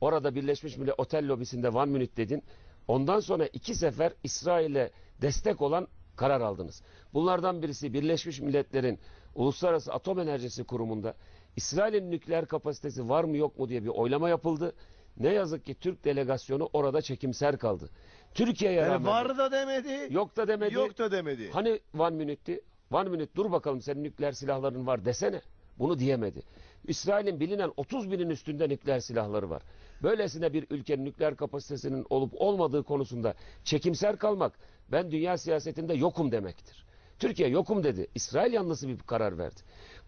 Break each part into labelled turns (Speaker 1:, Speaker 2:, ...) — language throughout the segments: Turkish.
Speaker 1: Orada Birleşmiş Milletler otel lobisinde Van Münih dedin. Ondan sonra iki sefer İsrail'e destek olan karar aldınız. Bunlardan birisi Birleşmiş Milletler'in Uluslararası Atom Enerjisi Kurumu'nda İsrail'in nükleer kapasitesi var mı yok mu diye bir oylama yapıldı. Ne yazık ki Türk delegasyonu orada çekimser kaldı. Türkiye'ye
Speaker 2: Yani
Speaker 1: rağmen
Speaker 2: var da demedi.
Speaker 1: yok da demedi.
Speaker 2: Yok da demedi.
Speaker 1: Hani Van Münih'ti? Van Münih dur bakalım senin nükleer silahların var desene. Bunu diyemedi. İsrail'in bilinen 30 binin üstünde nükleer silahları var. Böylesine bir ülkenin nükleer kapasitesinin olup olmadığı konusunda çekimser kalmak ben dünya siyasetinde yokum demektir. Türkiye yokum dedi. İsrail yanlısı bir karar verdi.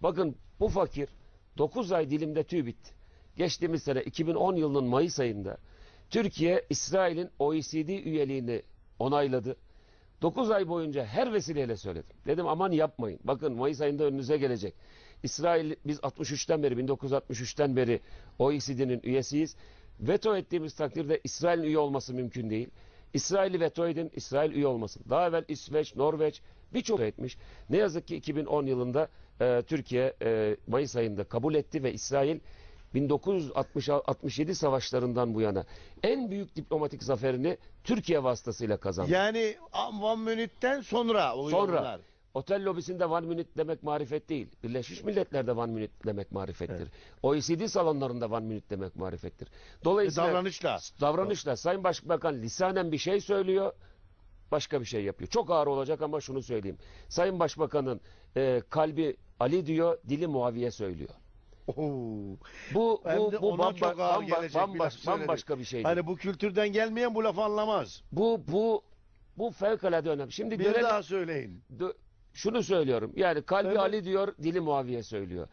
Speaker 1: Bakın bu fakir 9 ay dilimde tüy bitti. Geçtiğimiz sene 2010 yılının Mayıs ayında Türkiye İsrail'in OECD üyeliğini onayladı. 9 ay boyunca her vesileyle söyledim. Dedim aman yapmayın. Bakın Mayıs ayında önünüze gelecek. İsrail biz 63'ten beri 1963'ten beri OECD'nin üyesiyiz. Veto ettiğimiz takdirde İsrail'in üye olması mümkün değil. İsrail'i veto edin, İsrail üye olmasın. Daha evvel İsveç, Norveç birçok etmiş. Ne yazık ki 2010 yılında e, Türkiye e, Mayıs ayında kabul etti ve İsrail 1967 savaşlarından bu yana en büyük diplomatik zaferini Türkiye vasıtasıyla kazandı.
Speaker 2: Yani Van Münih'ten sonra oluyor
Speaker 1: Sonra
Speaker 2: bunlar.
Speaker 1: otel lobisinde Van Münih demek marifet değil. Birleşmiş Milletler'de Van Münih demek marifettir. OECD salonlarında Van Münih demek marifettir. Dolayısıyla
Speaker 2: E, davranışla.
Speaker 1: davranışla Sayın Başbakan lisanen bir şey söylüyor, başka bir şey yapıyor. Çok ağır olacak ama şunu söyleyeyim. Sayın Başbakanın e, kalbi Ali diyor, dili Muaviye söylüyor. Bu bu bu
Speaker 2: ona
Speaker 1: bamba, bamba-
Speaker 2: gelecek bir
Speaker 1: bamba-
Speaker 2: laf söyledi.
Speaker 1: bambaşka bir şey.
Speaker 2: Hani bu kültürden gelmeyen bu lafı anlamaz.
Speaker 1: Bu bu bu fevkalade önemli. Şimdi
Speaker 2: Bir
Speaker 1: görelim.
Speaker 2: daha söyleyin.
Speaker 1: Şunu söylüyorum. Yani kalbi
Speaker 2: Evet.
Speaker 1: Ali diyor, dili Muaviye söylüyor.